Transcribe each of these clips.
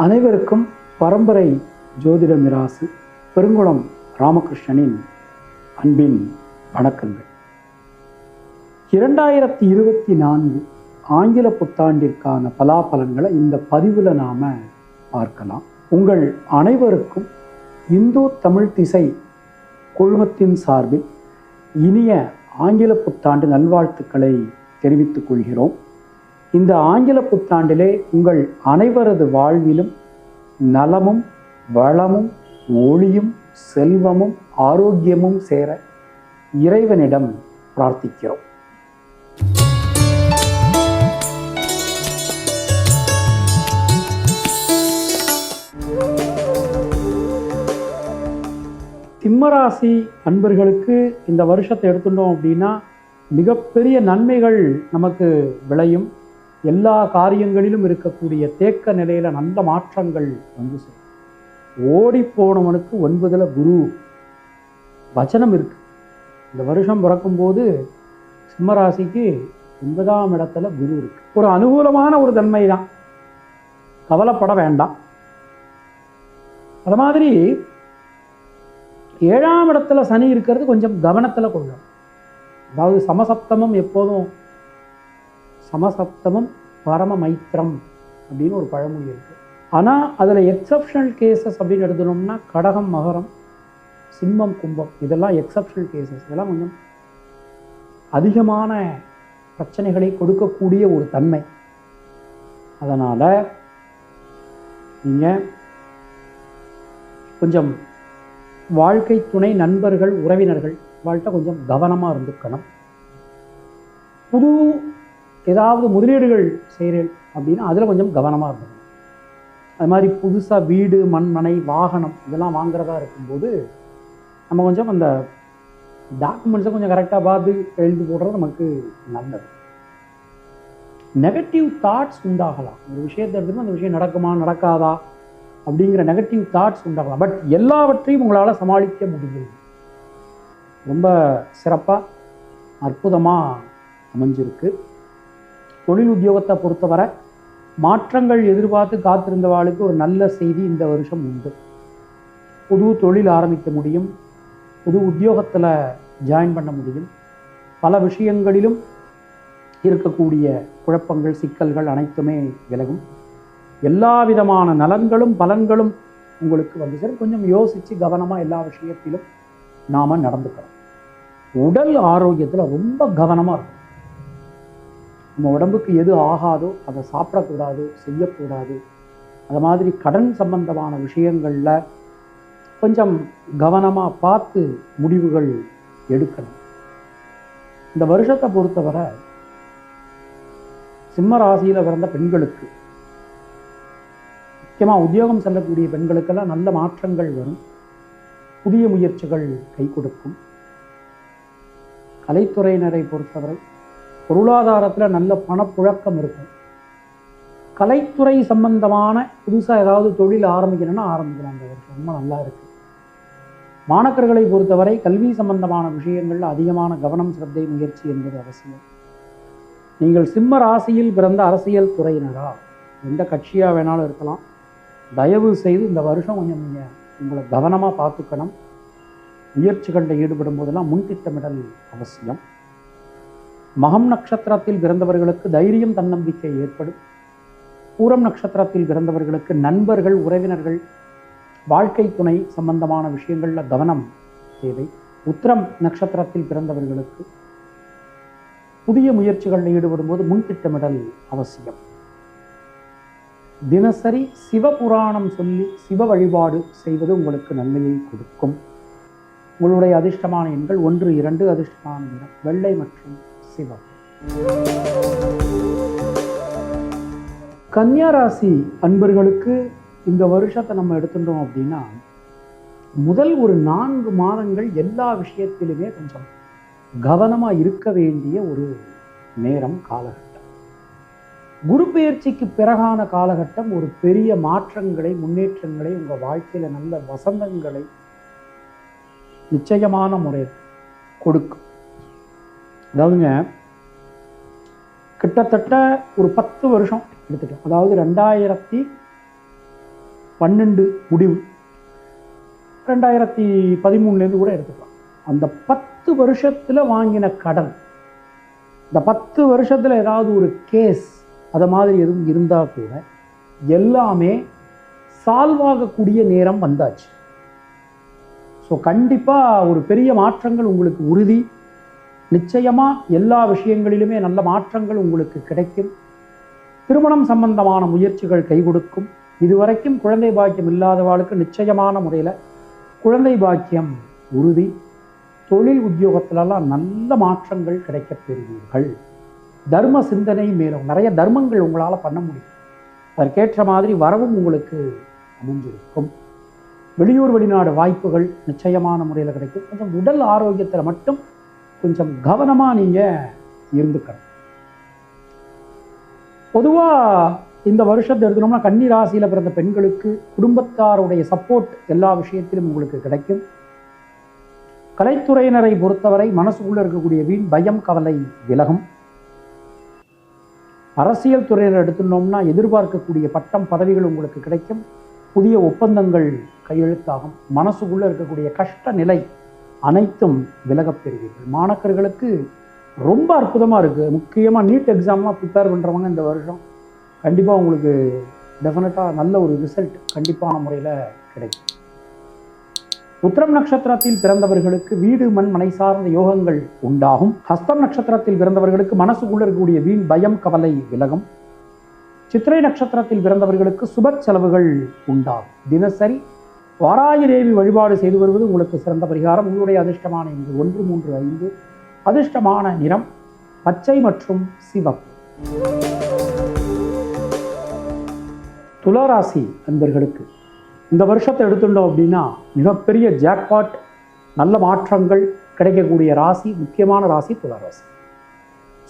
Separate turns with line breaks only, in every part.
அனைவருக்கும் பரம்பரை ஜோதிட மிராசு பெருங்குளம் ராமகிருஷ்ணனின் அன்பின் வணக்கங்கள். இரண்டாயிரத்தி இருபத்தி நான்கு ஆங்கில புத்தாண்டிற்கான பலாபலன்களை இந்த பதிவில் நாம் பார்க்கலாம். உங்கள் அனைவருக்கும் இந்து தமிழ் திசை குழுமத்தின் சார்பில் இனிய ஆங்கில புத்தாண்டு நல்வாழ்த்துக்களை தெரிவித்துக் கொள்கிறோம். இந்த ஆங்கில புத்தாண்டிலே உங்கள் அனைவரது வாழ்விலும் நலமும் வளமும் ஒளியும் செல்வமும் ஆரோக்கியமும் சேர இறைவனிடம் பிரார்த்திக்கிறோம். சிம்மராசி அன்பர்களுக்கு இந்த வருஷத்தை எடுத்துட்டோம் அப்படின்னா மிகப்பெரிய நன்மைகள் நமக்கு விளையும். எல்லா காரியங்களிலும் இருக்கக்கூடிய தேக்க நிலையில நல்ல மாற்றங்கள் வந்து சேரும். ஓடி போனவனுக்கு ஒன்பதுல குரு. வச்சனம் இருக்கு. இந்த வருஷம் பிறக்கும்போது சிம்மராசிக்கு ஒன்பதாம் இடத்துல குரு இருக்கு. ஒரு அனுகூலமான ஒரு தன்மை தான் கவலைப்பட வேண்டாம். அது மாதிரி ஏழாம் இடத்துல சனி இருக்கிறது கொஞ்சம் கவனத்தில் கொள்ளும். அதாவது சமசப்தமம் எப்போதும் சமசப்தமம் பரம மைத்திரம் அப்படின்னு ஒரு பழமொழி இருக்குது ஆனால் அதில் எக்ஸப்ஷனல் கேசஸ் அப்படின்னு எடுத்துனோம்னா கடகம் மகரம் சிம்மம் கும்பம் இதெல்லாம் எக்ஸப்ஷனல் கேசஸ் இதெல்லாம் கொஞ்சம் அதிகமான பிரச்சனைகளை கொடுக்கக்கூடிய ஒரு தன்மை. அதனால் நீங்கள் கொஞ்சம் வாழ்க்கை துணை நண்பர்கள் உறவினர்கள் வாழ்க்கை கொஞ்சம் கவனமாக இருந்துக்கணும். புது ஏதாவது முதலீடுகள் செய்கிறேன் அப்படின்னா அதில் கொஞ்சம் கவனமாக இருக்கணும். அது மாதிரி புதுசாக வீடு மண்மனை வாகனம் இதெல்லாம் வாங்குறதா இருக்கும்போது நம்ம கொஞ்சம் அந்த டாக்குமெண்ட்ஸை கொஞ்சம் கரெக்டாக பார்த்து எழுதி போடுறது நமக்கு நல்லது. நெகட்டிவ் தாட்ஸ் உண்டாகலாம். ஒரு விஷயத்தை எடுத்துட்டு அந்த விஷயம் நடக்குமா நடக்காதா அப்படிங்கிற நெகட்டிவ் தாட்ஸ் உண்டாகலாம். பட் எல்லாவற்றையும் உங்களால் சமாளிக்க முடியும். ரொம்ப சிறப்பாக அற்புதமாக அமைஞ்சிருக்கு. தொழில் உத்தியோகத்தை பொறுத்தவரை மாற்றங்கள் எதிர்பார்த்து காத்திருந்தவாளுக்கு ஒரு நல்ல செய்தி இந்த வருஷம் உண்டு. புது தொழில் ஆரம்பிக்க முடியும். புது உத்தியோகத்தில் ஜாயின் பண்ண முடியும். பல விஷயங்களிலும் இருக்கக்கூடிய குழப்பங்கள் சிக்கல்கள் அனைத்துமே விலகும். எல்லா விதமான நலன்களும் பலன்களும் உங்களுக்கு வந்து சார் கொஞ்சம் யோசித்து கவனமாக எல்லா விஷயத்திலும் நாம் நடந்துக்கிறோம் உடல் ஆரோக்கியத்தில் ரொம்ப கவனமாக இருக்கும் நம்ம உடம்புக்கு எது ஆகாதோ அதை சாப்பிடக்கூடாது செய்யக்கூடாது. அது மாதிரி கடன் சம்பந்தமான விஷயங்களில் கொஞ்சம் கவனமாக பார்த்து முடிவுகள் எடுக்கணும். இந்த வருஷத்தை பொறுத்தவரை சிம்ம ராசியில் பிறந்த பெண்களுக்கு முக்கியமாக உத்தியோகம் செல்லக்கூடிய பெண்களுக்கெல்லாம் நல்ல மாற்றங்கள் வரும். புதிய முயற்சிகள் கை கொடுக்கும். கலைத்துறையினரை பொறுத்தவரை பொருளாதாரத்தில் நல்ல பணப்புழக்கம் இருக்கும். கலைத்துறை சம்பந்தமான புதுசாக ஏதாவது தொழில் ஆரம்பிக்கணும்னா ஆரம்பிக்கலாம் இந்த வருஷம் ரொம்ப நல்லா இருக்கு. மாணக்கர்களை பொறுத்தவரை கல்வி சம்பந்தமான விஷயங்களில் அதிகமான கவனம் சிரத்தை முயற்சி என்பது அவசியம். நீங்கள் சிம்ம ராசியில் பிறந்த அரசியல் துறையினரா? எந்த கட்சியாக வேணாலும் இருக்கலாம். தயவு செய்து இந்த வருஷம் கொஞ்சம் நீங்கள் உங்களை கவனமாக பார்த்துக்கணும். முயற்சிகளில் ஈடுபடும் போதெல்லாம் முன்திட்டமிடல் அவசியம். மகம் நட்சத்திரத்தில் பிறந்தவர்களுக்கு தைரியம் தன்னம்பிக்கை ஏற்படும். பூரம் நட்சத்திரத்தில் பிறந்தவர்களுக்கு நண்பர்கள் உறவினர்கள் வாழ்க்கை துணை சம்பந்தமான விஷயங்களில் கவனம் தேவை. உத்திரம் நட்சத்திரத்தில் பிறந்தவர்களுக்கு புதிய முயற்சிகளில் ஈடுபடும் போது முன்திட்டமிடல் அவசியம். தினசரி சிவபுராணம் சொல்லி சிவ வழிபாடு செய்வது உங்களுக்கு நன்மையை கொடுக்கும். உங்களுடைய அதிர்ஷ்டமான எண்கள் ஒன்று இரண்டு அதிர்ஷ்டமான நிறம் வெள்ளை மற்றும் சிவம் கன்னியா ராசி அன்பர்களுக்கு இந்த வருஷத்தை நம்ம எடுத்துட்டோம் அப்படின்னா முதல் ஒரு நான்கு மாதங்கள் எல்லா விஷயத்திலுமே கொஞ்சம் கவனமாக இருக்க வேண்டிய ஒரு நேரம் காலகட்டம். குரு பெயர்ச்சிக்கு பிறகான காலகட்டம் ஒரு பெரிய மாற்றங்களை முன்னேற்றங்களை உங்கள் வாழ்க்கையில் நல்ல வசந்தங்களை நிச்சயமான முறையில் கொடுக்கும். அதாவதுங்க கிட்டத்தட்ட ஒரு பத்து வருஷம் எடுத்துட்டோம் அதாவது ரெண்டாயிரத்தி பன்னெண்டு முடிவு. ரெண்டாயிரத்தி பதிமூணுலேருந்து கூட எடுத்துக்கலாம். அந்த பத்து வருஷத்தில் வாங்கின கடன் இந்த பத்து வருஷத்தில் ஏதாவது ஒரு கேஸ் அதை மாதிரி எதுவும் இருந்தால் கூட எல்லாமே சால்வ் ஆகக்கூடிய நேரம் வந்தாச்சு. ஸோ கண்டிப்பாக ஒரு பெரிய மாற்றங்கள் உங்களுக்கு உறுதி. நிச்சயமாக எல்லா விஷயங்களிலுமே நல்ல மாற்றங்கள் உங்களுக்கு கிடைக்கும். திருமணம் சம்பந்தமான முயற்சிகள் கை கொடுக்கும் இதுவரைக்கும் குழந்தை பாக்கியம் இல்லாதவாளுக்கு நிச்சயமான முறையில் குழந்தை பாக்கியம் உறுதி. தொழில் உத்தியோகத்திலெல்லாம் நல்ல மாற்றங்கள் கிடைக்கப்பெறுவீர்கள் தர்ம சிந்தனை மேலும் நிறைய தர்மங்கள் உங்களால் பண்ண முடியும். அதற்கேற்ற மாதிரி வரவும் உங்களுக்கு அமைஞ்சிருக்கும். வெளியூர் வெளிநாடு வாய்ப்புகள் நிச்சயமான முறையில் கிடைக்கும். கொஞ்சம் உடல் ஆரோக்கியத்தில் மட்டும் கொஞ்சம் கவனமாக நீங்கள் இருந்துக்கணும். பொதுவாக இந்த வருஷத்தை எடுக்கணும்னா கன்னி ராசியில் பிறந்த பெண்களுக்கு குடும்பத்தாருடைய சப்போர்ட் எல்லா விஷயத்திலும் உங்களுக்கு கிடைக்கும். கலைத்துறையினரை பொறுத்தவரை மனசுக்குள்ள இருக்கக்கூடிய வீண் பயம் கவலை விலகும். அரசியல் துறையினர் எடுத்துனோம்னா எதிர்பார்க்கக்கூடிய பட்டம் பதவிகள் உங்களுக்கு கிடைக்கும். புதிய ஒப்பந்தங்கள் கையெழுத்தாகும். மனசுக்குள்ளே இருக்கக்கூடிய கஷ்ட நிலை அனைத்தும் விலகப் பெறுவீர்கள் மாணக்கர்களுக்கு ரொம்ப அற்புதமாக இருக்குது முக்கியமாக நீட் எக்ஸாம்லாம் ப்ரிப்பேர் பண்ணுறவங்க இந்த வருஷம் கண்டிப்பாக உங்களுக்கு டெஃபினட்டாக நல்ல ஒரு ரிசல்ட் கண்டிப்பான முறையில் கிடைக்கும். உத்திரம் நட்சத்திரத்தில் பிறந்தவர்களுக்கு வீடு மண் மனை சார்ந்த யோகங்கள் உண்டாகும். ஹஸ்தம் நட்சத்திரத்தில் பிறந்தவர்களுக்கு மனசுக்குள்ள இருக்கக்கூடிய வீண் பயம் கவலை விலகும். சித்திரை நட்சத்திரத்தில் பிறந்தவர்களுக்கு சுப செலவுகள் உண்டாகும். தினசரி வாராயி தேவி வழிபாடு செய்து வருவது உங்களுக்கு சிறந்த பரிகாரம். உங்களுடைய அதிர்ஷ்டமான இங்கு ஒன்று மூன்று ஐந்து. அதிர்ஷ்டமான நிறம் பச்சை மற்றும் சிவப்பு. துளாராசி அன்பர்களுக்கு இந்த வருஷத்தை எடுத்துட்டோம் அப்படின்னா மிகப்பெரிய ஜாக்பாட் நல்ல மாற்றங்கள் கிடைக்கக்கூடிய ராசி முக்கியமான ராசி துளாராசி.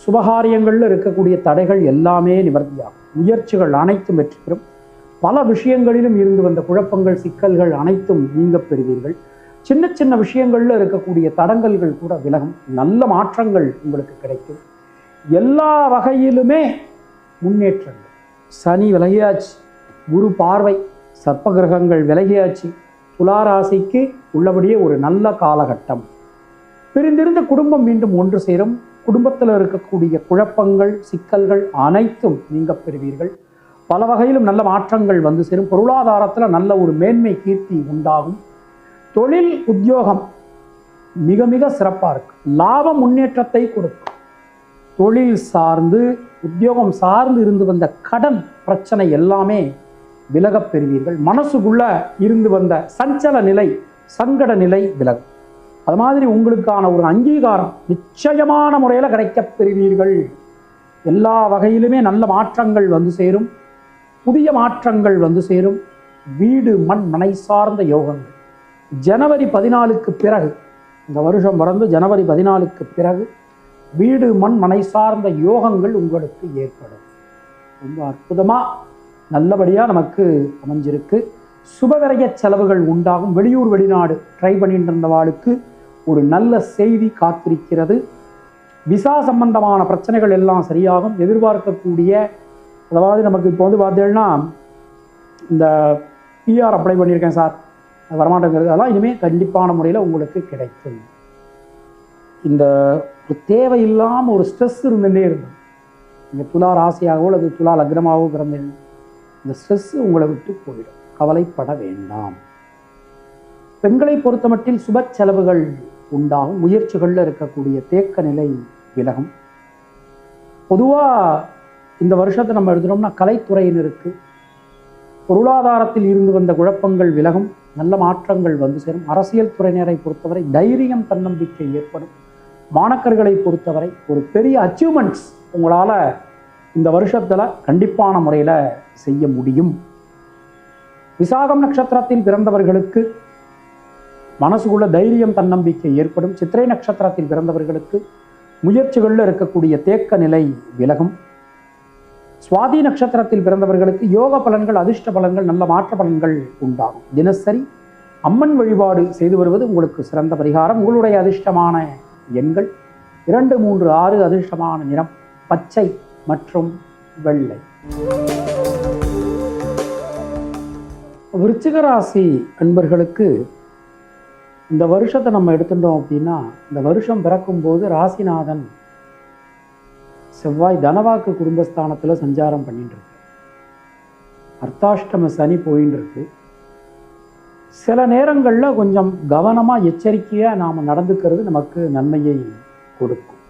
சுபகாரியங்களில் இருக்கக்கூடிய தடைகள் எல்லாமே நிவர்த்தியாகும். முயற்சிகள் அனைத்தும் வெற்றி பெறும். பல விஷயங்களிலும் இருந்து வந்த குழப்பங்கள் சிக்கல்கள் அனைத்தும் நீங்க பெறுவீர்கள். சின்ன சின்ன விஷயங்களில் இருக்கக்கூடிய தடங்கல்கள் கூட விலகும். நல்ல மாற்றங்கள் உங்களுக்கு கிடைக்கும். எல்லா வகையிலுமே முன்னேற்றங்கள். சனி விலகியாச்சு. குரு பார்வை சர்ப்ப கிரகங்கள் விலகியாச்சு. துளாராசிக்கு உள்ளபடியே ஒரு நல்ல காலகட்டம். பிரிந்திருந்த குடும்பம் மீண்டும் ஒன்று சேரும். குடும்பத்தில் இருக்கக்கூடிய குழப்பங்கள் சிக்கல்கள் அனைத்தும் நீங்க பெறுவீர்கள். பல வகையிலும் நல்ல மாற்றங்கள் வந்து சேரும். பொருளாதாரத்தில் நல்ல ஒரு மேன்மை கீர்த்தி உண்டாகும். தொழில் உத்தியோகம் மிக மிக சிறப்பாக இருக்கு. லாப முன்னேற்றத்தை கொடுக்கும். தொழில் சார்ந்து உத்தியோகம் சார்ந்து இருந்து வந்த கடன் பிரச்சனை எல்லாமே விலகப் பெறுவீர்கள். மனசுக்குள்ள இருந்து வந்த சஞ்சல நிலை சங்கட நிலை விலகும். அது மாதிரி உங்களுக்கான ஒரு அங்கீகாரம் நிச்சயமான முறையில் கிடைக்கப் பெறுவீர்கள். எல்லா வகையிலுமே நல்ல மாற்றங்கள் வந்து சேரும். புதிய மாற்றங்கள் வந்து சேரும். வீடு மண் மனை சார்ந்த யோகங்கள். ஜனவரி பதினாலுக்கு பிறகு இந்த வருஷம் பிறந்து ஜனவரி பதினாலுக்கு பிறகு வீடு மண் மனை சார்ந்த யோகங்கள் உங்களுக்கு ஏற்படும். ரொம்ப அற்புதமாக நல்லபடியாக நமக்கு அமைஞ்சிருக்கு. சுபவிரய செலவுகள் உண்டாகும். வெளியூர் வெளிநாடு ட்ரை பண்ணிட்டு இருந்தவாளுக்கு ஒரு நல்ல செய்தி காத்திருக்கிறது. விசா சம்பந்தமான பிரச்சனைகள் எல்லாம் சரியாகும். எதிர்பார்க்கக்கூடிய அதாவது நமக்கு இப்போ வந்து பார்த்தீங்கன்னா இந்த பிஆர் அப்ளை பண்ணியிருக்கேன் சார். வரமாட்டேங்கிறது. அதெல்லாம் இனிமேல் கண்டிப்பான முறையில் உங்களுக்கு கிடைக்கும். இந்த ஒரு தேவையில்லாமல் ஒரு ஸ்ட்ரெஸ் இருந்துகிட்டே இருந்தது நீங்கள் துலா ராசியாகவோ அல்லது துலா லக்னமாகவோ பிறந்தீங்க இந்த ஸ்ட்ரெஸ் உங்களை விட்டு போயிடும். கவலைப்பட வேண்டாம். பெண்களை பொறுத்தமட்டில் சுப செலவுகள் உண்டாகும். முயற்சிகளில் இருக்கக்கூடிய தேக்க நிலை விலகும். பொதுவாக இந்த வருஷத்தை நம்ம எழுதுனோம்னா கலைத்துறையினருக்கு பொருளாதாரத்தில் இருந்து வந்த குழப்பங்கள் விலகும் நல்ல மாற்றங்கள் வந்து சேரும். அரசியல் துறையினரை பொறுத்தவரை தைரியம் தன்னம்பிக்கை ஏற்படும். மாணக்கர்களை பொறுத்தவரை ஒரு பெரிய அச்சீவ்மெண்ட்ஸ் உங்களால் இந்த வருஷத்தில் கண்டிப்பான முறையில் செய்ய முடியும். விசாகம் நட்சத்திரத்தில் பிறந்தவர்களுக்கு மனசுக்குள்ள தைரியம் தன்னம்பிக்கை ஏற்படும். சித்திரை நட்சத்திரத்தில் பிறந்தவர்களுக்கு முயற்சிகளில் இருக்கக்கூடிய தேக்க நிலை விலகும். சுவாதி நட்சத்திரத்தில் பிறந்தவர்களுக்கு யோக பலன்கள் அதிர்ஷ்ட பலன்கள் நல்ல மாற்ற பலன்கள் உண்டாகும். தினசரி அம்மன் வழிபாடு செய்து வருவது உங்களுக்கு சிறந்த பரிகாரம். உங்களுடைய அதிர்ஷ்டமான எண்கள் இரண்டு மூன்று ஆறு அதிர்ஷ்டமான நிறம் பச்சை மற்றும் வெள்ளை. விருச்சிகராசி அன்பர்களுக்கு இந்த வருஷத்தை நம்ம எடுத்துட்டோம் அப்படின்னா இந்த வருஷம் பிறக்கும்போது ராசிநாதன் செவ்வாய் தனவாக்கு குடும்பஸ்தானத்தில் சஞ்சாரம் பண்ணிட்டு இருக்கு அர்த்தாஷ்டம சனி போயின்னு இருக்கு சில நேரங்களில் கொஞ்சம் கவனமாக எச்சரிக்கையாக நாம் நடந்துக்கிறது நமக்கு நன்மையை கொடுக்கும்.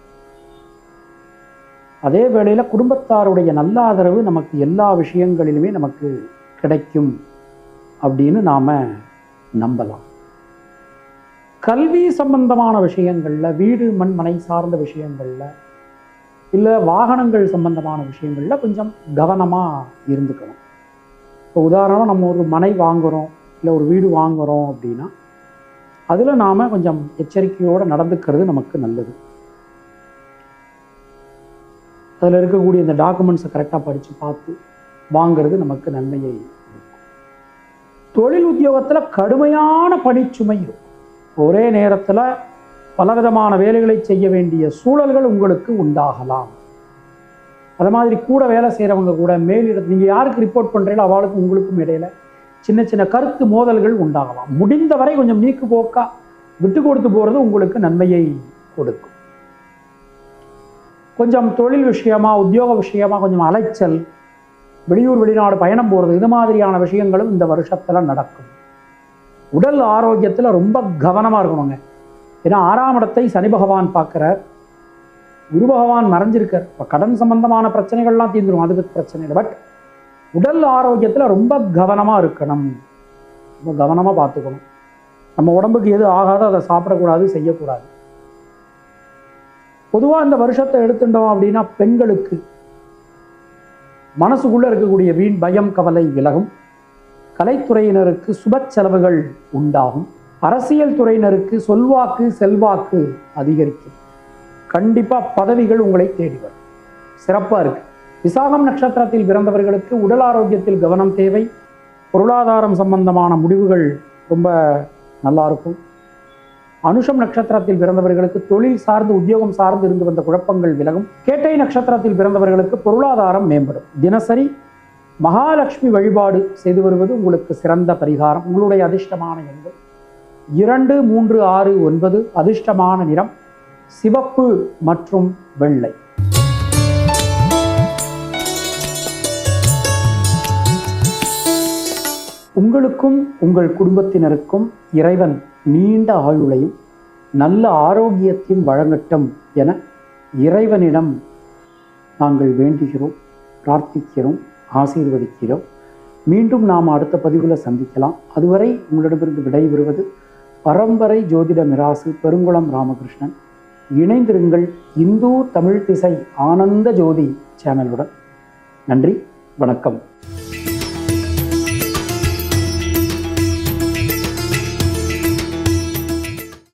அதே வேளையில் குடும்பத்தாருடைய நல்ல ஆதரவு நமக்கு எல்லா விஷயங்களிலுமே நமக்கு கிடைக்கும் அப்படின்னு நாம் நம்பலாம். கல்வி சம்பந்தமான விஷயங்களில் வீடு மண் மனை சார்ந்த விஷயங்களில் இல்லை வாகனங்கள் சம்பந்தமான விஷயங்களில் கொஞ்சம் கவனமாக இருந்துக்கணும். இப்போ உதாரணம் நம்ம ஒரு மனை வாங்குகிறோம் இல்லை ஒரு வீடு வாங்குகிறோம் அப்படின்னா அதில் நாம் கொஞ்சம் எச்சரிக்கையோடு நடந்துக்கிறது நமக்கு நல்லது. அதில் இருக்கக்கூடிய இந்த டாக்குமெண்ட்ஸை கரெக்டாக படித்து பார்த்து வாங்கிறது நமக்கு நன்மையை தொழில் உத்தியோகத்தில் கடுமையான பணிச்சுமை இருக்கும். ஒரே நேரத்தில் பலவிதமான வேலைகளை செய்ய வேண்டிய சூழல்கள் உங்களுக்கு உண்டாகலாம். அது மாதிரி கூட வேலை செய்கிறவங்க கூட மேலிடத்து நீங்கள் யாருக்கு ரிப்போர்ட் பண்ணுறீங்களோ அவளுக்கும் உங்களுக்கும் இடையில சின்ன சின்ன கருத்து மோதல்கள் உண்டாகலாம். முடிந்தவரை கொஞ்சம் நீக்கு போக்கா விட்டு கொடுத்து போகிறது உங்களுக்கு நன்மையை கொடுக்கும். கொஞ்சம் தொழில் விஷயமா உத்தியோக விஷயமா கொஞ்சம் அலைச்சல் வெளியூர் வெளிநாடு பயணம் போகிறது இது மாதிரியான விஷயங்களும் இந்த வருஷத்தில் நடக்கும். உடல் ஆரோக்கியத்தில் ரொம்ப கவனமாக இருக்கணுங்க. ஏன்னா ஆறாம் இடத்தை சனி பகவான் பார்க்குறார். குரு பகவான் மறைஞ்சிருக்கார். இப்போ கடன் சம்பந்தமான பிரச்சனைகள்லாம் தீர்ந்துடும் அது பிரச்சனை இல்லை. பட் உடல் ஆரோக்கியத்தில் ரொம்ப கவனமாக இருக்கணும். ரொம்ப கவனமாக பார்த்துக்கணும். நம்ம உடம்புக்கு எது ஆகாதோ அதை சாப்பிடக்கூடாது செய்யக்கூடாது. பொதுவாக இந்த வருஷத்தை எடுத்துட்டோம் அப்படின்னா பெண்களுக்கு மனசுக்குள்ளே இருக்கக்கூடிய வீண் பயம் கவலை விலகும். கலைத்துறையினருக்கு சுப செலவுகள் உண்டாகும். அரசியல் துறையினருக்கு சொல்வாக்கு செல்வாக்கு அதிகரிக்கும். கண்டிப்பாக பதவிகள் உங்களை தேடி வரும். சிறப்பாக இருக்கு. விசாகம் நட்சத்திரத்தில் பிறந்தவர்களுக்கு உடல் ஆரோக்கியத்தில் கவனம் தேவை. பொருளாதாரம் சம்பந்தமான முடிவுகள் ரொம்ப நல்லா இருக்கும். அனுஷம் நட்சத்திரத்தில் பிறந்தவர்களுக்கு தொழில் சார்ந்து உத்தியோகம் சார்ந்து இருந்து வந்த குழப்பங்கள் விலகும். கேட்டை நட்சத்திரத்தில் பிறந்தவர்களுக்கு பொருளாதாரம் மேம்படும். தினசரி மகாலட்சுமி வழிபாடு செய்து வருவது உங்களுக்கு சிறந்த பரிகாரம். உங்களுடைய அதிர்ஷ்டமான எண்கள். இரண்டு மூன்று ஆறு ஒன்பது அதிர்ஷ்டமான நிறம் சிவப்பு மற்றும் வெள்ளை. உங்களுக்கும் உங்கள் குடும்பத்தினருக்கும் இறைவன் நீண்ட ஆயுளையும் நல்ல ஆரோக்கியத்தையும் வழங்கட்டும் என இறைவனிடம் நாங்கள் வேண்டுகிறோம் பிரார்த்திக்கிறோம் ஆசீர்வதிக்கிறோம். மீண்டும் நாம் அடுத்த பதிவில் சந்திக்கலாம். அதுவரை உங்களிடமிருந்து விடைபெறுவது பரம்பரை ஜோதிட மிராசு பெருங்குளம் ராமகிருஷ்ணன். இணைந்திருங்கள் இந்து தமிழ் திசை ஆனந்த ஜோதி சேனலுடன். நன்றி வணக்கம்.